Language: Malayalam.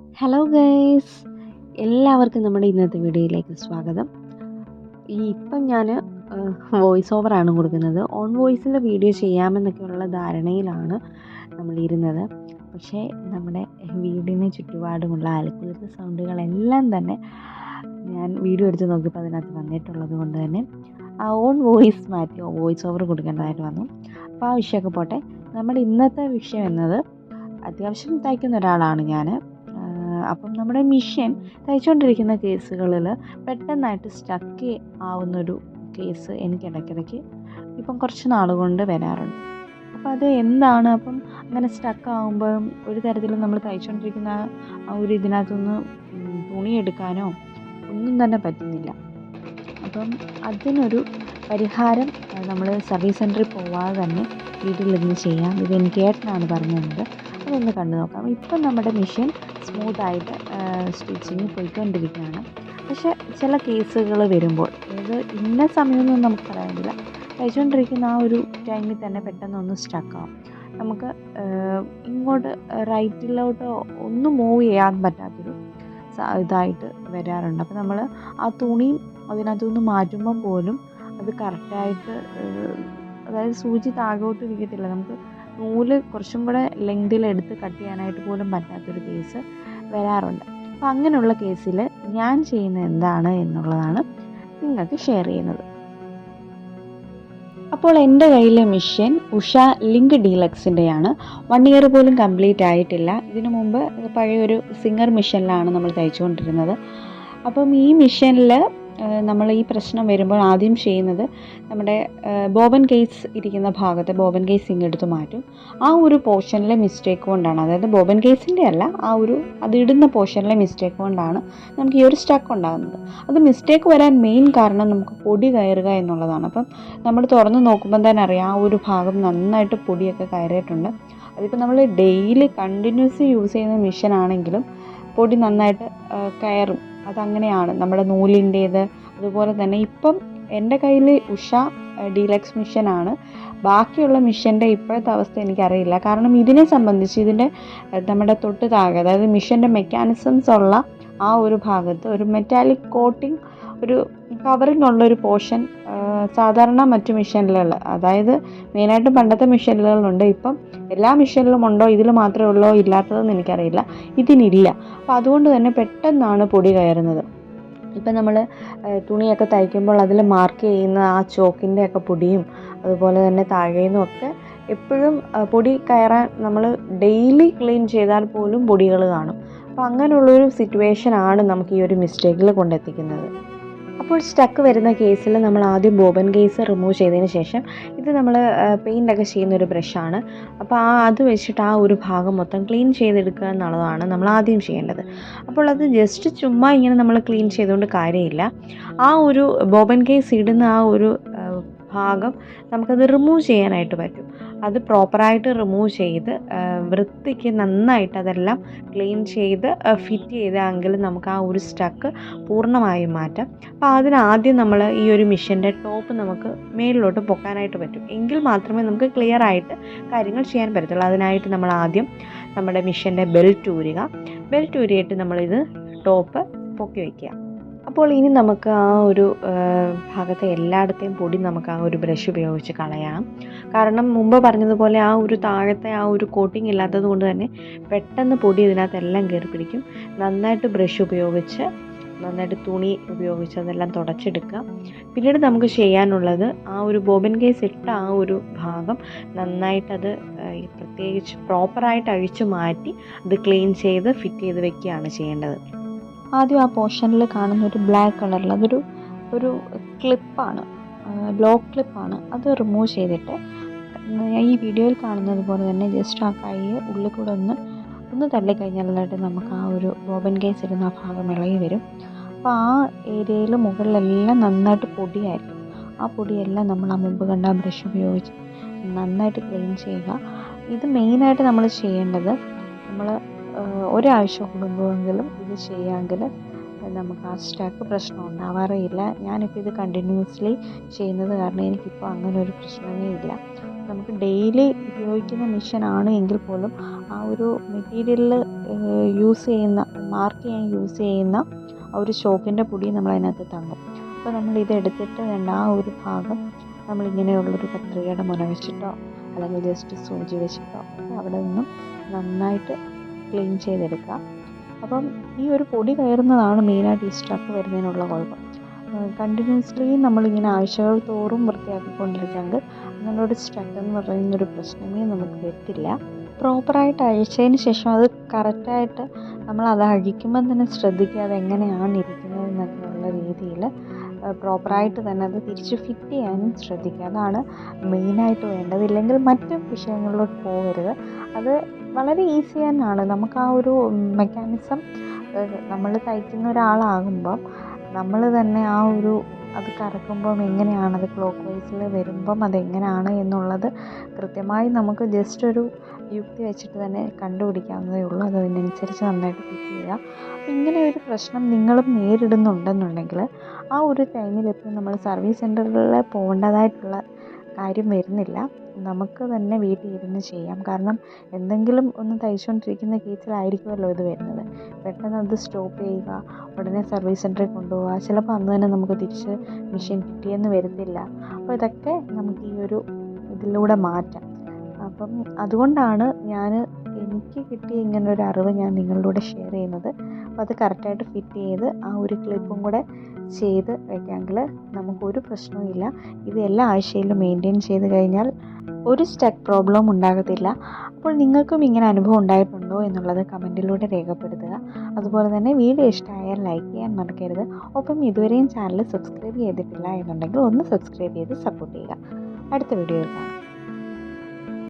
ഹലോ ഗൈസ് എല്ലാവർക്കും നമ്മുടെ ഇന്നത്തെ വീഡിയോയിലേക്ക് സ്വാഗതം. ഈ ഇപ്പം ഞാൻ വോയിസ് ഓവറാണ് കൊടുക്കുന്നത്. ഓൺ വോയിസിന്റെ വീഡിയോ ചെയ്യാമെന്നൊക്കെയുള്ള ധാരണയിലാണ് നമ്മളിരുന്നത്. പക്ഷേ നമ്മുടെ വീടിന് ചുറ്റുപാടുമുള്ള അലക്കുലത്തെ സൗണ്ടുകളെല്ലാം തന്നെ ഞാൻ വീഡിയോ എടുത്ത് നോക്കിയപ്പോൾ അതിനകത്ത് വന്നിട്ടുള്ളത് കൊണ്ട് തന്നെ ആ ഓൺ വോയിസ് മാറ്റി വോയിസ് ഓവർ കൊടുക്കേണ്ടതായിട്ട് വന്നു. അപ്പോൾ ആ വിഷയമൊക്കെ പോട്ടെ. നമ്മുടെ ഇന്നത്തെ വിഷയം എന്നത് അത്യാവശ്യം തയ്ക്കുന്ന ഒരാളാണ് ഞാൻ അപ്പം നമ്മുടെ മിഷ്യൻ തയ്ച്ചുകൊണ്ടിരിക്കുന്ന കേസുകളിൽ പെട്ടെന്നായിട്ട് സ്റ്റക്ക് ആവുന്നൊരു കേസ് എനിക്ക് ഇടയ്ക്കിടയ്ക്ക് ഇപ്പം കുറച്ച് നാൾ കൊണ്ട് വരാറുണ്ട്. അപ്പം അത് എന്താണ്? അപ്പം അങ്ങനെ സ്റ്റക്ക് ആകുമ്പോൾ ഒരു തരത്തിലും നമ്മൾ തയ്ച്ചുകൊണ്ടിരിക്കുന്ന ആ ഒരു ഇതിനകത്തുനിന്ന് തുണിയെടുക്കാനോ ഒന്നും തന്നെ പറ്റുന്നില്ല. അപ്പം അതിനൊരു പരിഹാരം നമ്മൾ സർവീസ് സെന്ററിൽ പോവാതെ തന്നെ വീട്ടിലിരുന്ന് ചെയ്യാം. ഇത് എനിക്ക് ഏട്ടനാണ് പറഞ്ഞു അതൊന്ന് കണ്ടു നോക്കാം. ഇപ്പം നമ്മുടെ മെഷീൻ സ്മൂത്തായിട്ട് സ്റ്റിച്ചിങ് പോയിക്കൊണ്ടിരിക്കുകയാണ്. പക്ഷേ ചില കേസുകൾ വരുമ്പോൾ അതായത് ഇന്ന സമയമൊന്നും നമുക്ക് പറയാനില്ല. തയ്ച്ചുകൊണ്ടിരിക്കുന്ന ആ ഒരു ടൈമിൽ തന്നെ പെട്ടെന്നൊന്ന് സ്റ്റക്കാവും നമുക്ക് ഇങ്ങോട്ട് റൈറ്റിലോട്ടോ ഒന്നും മൂവ് ചെയ്യാൻ പറ്റാത്തൊരു ഇതായിട്ട് വരാറുണ്ട്. അപ്പോൾ നമ്മൾ ആ തുണി അതിനകത്തുനിന്ന് മാറ്റുമ്പോൾ പോലും അത് കറക്റ്റായിട്ട് അതായത് സൂചി താഴോട്ട് ഇരിക്കത്തില്ല. നമുക്ക് നൂൽ കുറച്ചും കൂടെ ലെങ്തിൽ എടുത്ത് കട്ട് ചെയ്യാനായിട്ട് പോലും പറ്റാത്തൊരു കേസ് വരാറുണ്ട്. അപ്പം അങ്ങനെയുള്ള കേസിൽ ഞാൻ ചെയ്യുന്നത് എന്താണ് എന്നുള്ളതാണ് നിങ്ങൾക്ക് ഷെയർ ചെയ്യുന്നത്. അപ്പോൾ എന്റെ കയ്യിലെ മിഷ്യൻ ഉഷ ലിങ്ക് ഡീലക്സിന്റെയാണ് വൺ ഇയർ പോലും കംപ്ലീറ്റ് ആയിട്ടില്ല. ഇതിനു മുമ്പ് പഴയൊരു സിംഗർ മിഷ്യനിലാണ് നമ്മൾ തയ്ച്ചുകൊണ്ടിരുന്നത്. അപ്പം ഈ മിഷനിൽ നമ്മൾ ഈ പ്രശ്നം വരുമ്പോൾ ആദ്യം ചെയ്യുന്നത് നമ്മുടെ ബോബൻ കേസ് ഇരിക്കുന്ന ഭാഗത്തെ ബോബൻ കേസ് ഇങ്ങെടുത്ത് മാറ്റും. ആ ഒരു പോർഷനിലെ മിസ്റ്റേക്ക് കൊണ്ടാണ് അതായത് ബോബൻ കേസിന്റെ അല്ല ആ ഒരു അത് ഇടുന്ന പോർഷനിലെ മിസ്റ്റേക്ക് കൊണ്ടാണ് നമുക്ക് ഈ ഒരു സ്റ്റക്ക് ഉണ്ടാകുന്നത്. അത് മിസ്റ്റേക്ക് വരാൻ മെയിൻ കാരണം നമുക്ക് പൊടി കയറുക എന്നുള്ളതാണ്. അപ്പം നമ്മൾ തുറന്ന് നോക്കുമ്പോൾ തന്നെ അറിയാം ആ ഒരു ഭാഗം നന്നായിട്ട് പൊടിയൊക്കെ കയറിയിട്ടുണ്ട്. അതിപ്പോൾ നമ്മൾ ഡെയിലി കണ്ടിന്യൂസ് യൂസ് ചെയ്യുന്ന മെഷീൻ ആണെങ്കിലും പൊടി നന്നായിട്ട് കയറും. അതങ്ങനെയാണ്. നമ്മുടെ നൂലിന്റേത്. അതുപോലെ തന്നെ ഇപ്പം എന്റെ കയ്യിൽ ഉഷ ഡീലക്സ് മിഷനാണ് ബാക്കിയുള്ള മിഷന്റെ ഇപ്പോഴത്തെ അവസ്ഥ എനിക്കറിയില്ല. കാരണം ഇതിനെ സംബന്ധിച്ച് ഇതിന്റെ നമ്മുടെ തൊട്ട് താഴെ അതായത് മിഷന്റെ മെക്കാനിസംസ് ഉള്ള ആ ഒരു ഭാഗത്ത് ഒരു മെറ്റാലിക് കോട്ടിംഗ് ഒരു കവറിങ് ഉള്ളൊരു പോർഷൻ സാധാരണ മറ്റു മിഷനിലുള്ള അതായത് മെയിനായിട്ട് പണ്ടത്തെ മെഷീനുകളുണ്ട്. ഇപ്പം എല്ലാ മിഷനിലും ഉണ്ടോ? ഇതിൽ മാത്രമേ ഉള്ളോ? ഇല്ലാത്തതെന്ന് എനിക്കറിയില്ല. ഇതിനില്ല. അപ്പോൾ അതുകൊണ്ട് തന്നെ പെട്ടെന്നാണ് പൊടി കയറുന്നത്. ഇപ്പം നമ്മൾ തുണിയൊക്കെ തയ്ക്കുമ്പോൾ അതിൽ മാർക്ക് ചെയ്യുന്ന ആ ചോക്കിന്റെ ഒക്കെ പൊടിയും അതുപോലെ തന്നെ താഴേന്നും ഒക്കെ എപ്പോഴും പൊടി കയറാൻ നമ്മൾ ഡെയിലി ക്ലീൻ ചെയ്താൽ പോലും പൊടികൾ കാണും. അപ്പോൾ അങ്ങനെയുള്ളൊരു സിറ്റുവേഷനാണ് നമുക്ക് ഈ ഒരു മിസ്റ്റേക്കിൽ കൊണ്ടെത്തിക്കുന്നത്. അപ്പോൾ സ്റ്റക്ക് വരുന്ന കേസിൽ നമ്മൾ ആദ്യം ബോബൻ കേസ് റിമൂവ് ചെയ്തതിന് ശേഷം ഇത് നമ്മൾ പെയിന്റൊക്കെ ചെയ്യുന്ന ഒരു ബ്രഷാണ് അപ്പോൾ ആ അത് വെച്ചിട്ട് ആ ഒരു ഭാഗം മൊത്തം ക്ലീൻ ചെയ്തെടുക്കുക എന്നുള്ളതാണ് നമ്മൾ ആദ്യം ചെയ്യേണ്ടത്. അപ്പോൾ അത് ജസ്റ്റ് ചുമ്മാ ഇങ്ങനെ നമ്മൾ ക്ലീൻ ചെയ്തുകൊണ്ട് കാര്യമില്ല. ആ ഒരു ബോബൻ കേസ് ഇടുന്ന ആ ഒരു ഭാഗം നമുക്കത് റിമൂവ് ചെയ്യാനായിട്ട് പറ്റും. അത് പ്രോപ്പറായിട്ട് റിമൂവ് ചെയ്ത് വൃത്തിക്ക് നന്നായിട്ട് അതെല്ലാം ക്ലീൻ ചെയ്ത് ഫിറ്റ് ചെയ്തെങ്കിൽ നമുക്ക് ആ ഒരു സ്റ്റക്ക് പൂർണമായും മാറ്റാം. അപ്പോൾ അതിനാദ്യം നമ്മൾ ഈ ഒരു മിഷ്യന്റെ ടോപ്പ് നമുക്ക് മേളിലോട്ട് പൊക്കാനായിട്ട് പറ്റും. എങ്കിൽ മാത്രമേ നമുക്ക് ക്ലിയർ ആയിട്ട് കാര്യങ്ങൾ ചെയ്യാൻ പറ്റത്തുള്ളൂ. അതിനായിട്ട് നമ്മൾ ആദ്യം നമ്മുടെ മിഷ്യന്റെ ബെൽറ്റ് ഊരുക. ബെൽറ്റ് ഊരിയിട്ട് നമ്മളിത് ടോപ്പ് പൊക്കി വയ്ക്കുക അപ്പോൾ ഇനി നമുക്ക് ആ ഒരു ഭാഗത്തെ എല്ലായിടത്തെയും പൊടി നമുക്ക് ആ ഒരു ബ്രഷ് ഉപയോഗിച്ച് കളയാം. കാരണം മുമ്പ് പറഞ്ഞതുപോലെ ആ ഒരു താഴത്തെ ആ ഒരു കോട്ടിംഗ് ഇല്ലാത്തത് കൊണ്ട് തന്നെ പെട്ടെന്ന് പൊടി ഇതിനകത്ത് എല്ലാം കയറി പിടിക്കും. നന്നായിട്ട് ബ്രഷ് ഉപയോഗിച്ച് നന്നായിട്ട് തുണി ഉപയോഗിച്ച് അതെല്ലാം തുടച്ചെടുക്കുക. പിന്നീട് നമുക്ക് ചെയ്യാനുള്ളത് ആ ഒരു ബോബൻ കേസ് ഇട്ട ആ ഒരു ഭാഗം നന്നായിട്ടത് പ്രത്യേകിച്ച് പ്രോപ്പറായിട്ട് അഴിച്ചു മാറ്റി അത് ക്ലീൻ ചെയ്ത് ഫിറ്റ് ചെയ്ത് വെക്കുകയാണ് ചെയ്യേണ്ടത്. ആദ്യം ആ പോർഷനിൽ കാണുന്ന ഒരു ബ്ലാക്ക് കളറിൽ അതൊരു ഒരു ക്ലിപ്പാണ്. ലോ ക്ലിപ്പാണ്. അത് റിമൂവ് ചെയ്തിട്ട് ഈ വീഡിയോയിൽ കാണുന്നത് പോലെ തന്നെ ജസ്റ്റ് ആ കൈ ഉള്ളിൽ കൂടെ ഒന്ന് ഒന്ന് തള്ളിക്കഴിഞ്ഞാലായിട്ട് നമുക്ക് ആ ഒരു ബോബൻ കേസ് ഇരുന്ന ആ ഭാഗം ഇളകി വരും. അപ്പോൾ ആ ഏരിയയിൽ മുകളിലെല്ലാം നന്നായിട്ട് പൊടിയായിരിക്കും. ആ പൊടിയെല്ലാം നമ്മൾ ആ മുമ്പ് കണ്ട ബ്രഷ് ഉപയോഗിച്ച് നന്നായിട്ട് ക്ലീൻ ചെയ്യുക. ഇത് മെയിനായിട്ട് നമ്മൾ ചെയ്യേണ്ടത് നമ്മൾ ഒരാഴ്ച കൂടുമ്പോഴെങ്കിലും ഇത് ചെയ്യാമെങ്കിൽ നമുക്ക് ആ സ്റ്റാക്ക് പ്രശ്നം ഉണ്ടാവാറേയില്ല. ഞാനിപ്പോൾ ഇത് കണ്ടിന്യൂസ്ലി ചെയ്യുന്നത് കാരണം എനിക്കിപ്പോൾ അങ്ങനെ ഒരു പ്രശ്നമേ ഇല്ല. നമുക്ക് ഡെയിലി ഉപയോഗിക്കുന്ന മെഷീൻ ആണ് എങ്കിൽ പോലും ആ ഒരു മെറ്റീരിയലിൽ യൂസ് ചെയ്യുന്ന മാർക്ക് ചെയ്യാൻ യൂസ് ചെയ്യുന്ന ആ ഒരു ചോക്കിന്റെ പൊടി നമ്മൾ അതിനകത്ത് തങ്ങും. അപ്പോൾ നമ്മൾ ഇത് എടുത്തിട്ട് വേണ്ട ആ ഒരു ഭാഗം നമ്മളിങ്ങനെയുള്ളൊരു കത്രികയുടെ മുന വെച്ചിട്ടോ അല്ലെങ്കിൽ ജസ്റ്റ് സൂചി വെച്ചിട്ടോ അവിടെ നിന്നും നന്നായിട്ട് ക്ലീൻ ചെയ്തെടുക്കുക. അപ്പം ഈ ഒരു പൊടി കയറുന്നതാണ് മെയിനായിട്ട് ഈ സ്ട്രക്ക് വരുന്നതിനുള്ള കുഴപ്പം. കണ്ടിന്യൂസ്ലി നമ്മളിങ്ങനെ ആഴ്ചകൾ തോറും വൃത്തിയാക്കിക്കൊണ്ടിരിക്കുകയാണെങ്കിൽ അങ്ങനെ ഒരു സ്ട്രക്ക് എന്ന് പറയുന്നൊരു പ്രശ്നമേ നമുക്ക് വരത്തില്ല. പ്രോപ്പറായിട്ട് അഴിച്ചതിന് ശേഷം അത് കറക്റ്റായിട്ട് നമ്മൾ അത് അഴിക്കുമ്പം തന്നെ ശ്രദ്ധിക്കുക അത് എങ്ങനെയാണ് ഇരിക്കുന്നത് എന്നൊക്കെയുള്ള രീതിയിൽ പ്രോപ്പറായിട്ട് തന്നെ അത് തിരിച്ച് ഫിറ്റ് ചെയ്യാനും ശ്രദ്ധിക്കുക. അതാണ് മെയിനായിട്ട് വേണ്ടത്. ഇല്ലെങ്കിൽ മറ്റു വിഷയങ്ങളിലോട്ട് പോകരുത്. അത് വളരെ ഈസി തന്നെയാണ്. നമുക്ക് ആ ഒരു മെക്കാനിസം നമ്മൾ തയ്ക്കുന്ന ഒരാളാകുമ്പം നമ്മൾ തന്നെ ആ ഒരു അത് കറക്കുമ്പം എങ്ങനെയാണ് അത് ക്ലോക്ക് വൈസിൽ വരുമ്പം അതെങ്ങനെയാണ് എന്നുള്ളത് കൃത്യമായി നമുക്ക് ജസ്റ്റ് ഒരു യുക്തി വെച്ചിട്ട് തന്നെ കണ്ടുപിടിക്കാവുന്നതേ ഉള്ളൂ. അത് അതിനനുസരിച്ച് നന്നായിട്ട് ഫിറ്റ് ചെയ്യുക. അപ്പം ഇങ്ങനെ ഒരു പ്രശ്നം നിങ്ങളും നേരിടുന്നുണ്ടെന്നുണ്ടെങ്കിൽ ആ ഒരു എപ്പോഴും നമ്മൾ സർവീസ് സെന്ററിൽ പോകേണ്ടതായിട്ടുള്ള കാര്യം വരുന്നില്ല. നമുക്ക് തന്നെ വീട്ടിൽ ഇരുന്ന് ചെയ്യാം. കാരണം എന്തെങ്കിലും ഒന്ന് തയ്ച്ചുകൊണ്ടിരിക്കുന്ന കേസിലായിരിക്കുമല്ലോ ഇത് വരുന്നത്. പെട്ടെന്ന് അത് സ്റ്റോപ്പ് ചെയ്യുക ഉടനെ സർവീസ് സെന്ററിൽ കൊണ്ടുപോവുക. ചിലപ്പോൾ അന്ന് തന്നെ നമുക്ക് തിരിച്ച് മെഷീൻ കിട്ടിയെന്ന് വരത്തില്ല അപ്പോൾ ഇതൊക്കെ നമുക്ക് ഈ ഒരു ഇതിലൂടെ മാറ്റാം. അപ്പം അതുകൊണ്ടാണ് ഞാൻ എനിക്ക് കിട്ടിയ ഇങ്ങനെ ഒരു അറിവ് ഞാൻ നിങ്ങളിലൂടെ ഷെയർ ചെയ്യുന്നത്. അപ്പോൾ അത് കറക്റ്റായിട്ട് ഫിറ്റ് ചെയ്ത് ആ ഒരു ക്ലിപ്പും കൂടെ ചെയ്ത് വെക്കാമെങ്കിൽ നമുക്കൊരു പ്രശ്നവും ഇല്ല. ഇത് എല്ലാ ആഴ്ചയിലും മെയിന്റെയിൻ ചെയ്ത് കഴിഞ്ഞാൽ ഒരു സ്റ്റക്ക് പ്രോബ്ലം ഉണ്ടാകത്തില്ല. അപ്പോൾ നിങ്ങൾക്കും ഇങ്ങനെ അനുഭവം ഉണ്ടായിട്ടുണ്ടോ എന്നുള്ളത് കമന്റിലൂടെ രേഖപ്പെടുത്തുക. അതുപോലെ തന്നെ വീഡിയോ ഇഷ്ടമായാൽ ലൈക്ക് ചെയ്യാൻ മറക്കരുത്. ഒപ്പം ഇതുവരെയും ചാനൽ സബ്സ്ക്രൈബ് ചെയ്തിട്ടില്ല എന്നുണ്ടെങ്കിൽ ഒന്ന് സബ്സ്ക്രൈബ് ചെയ്ത് സപ്പോർട്ട് ചെയ്യുക. അടുത്ത വീഡിയോയിൽ കാണാം.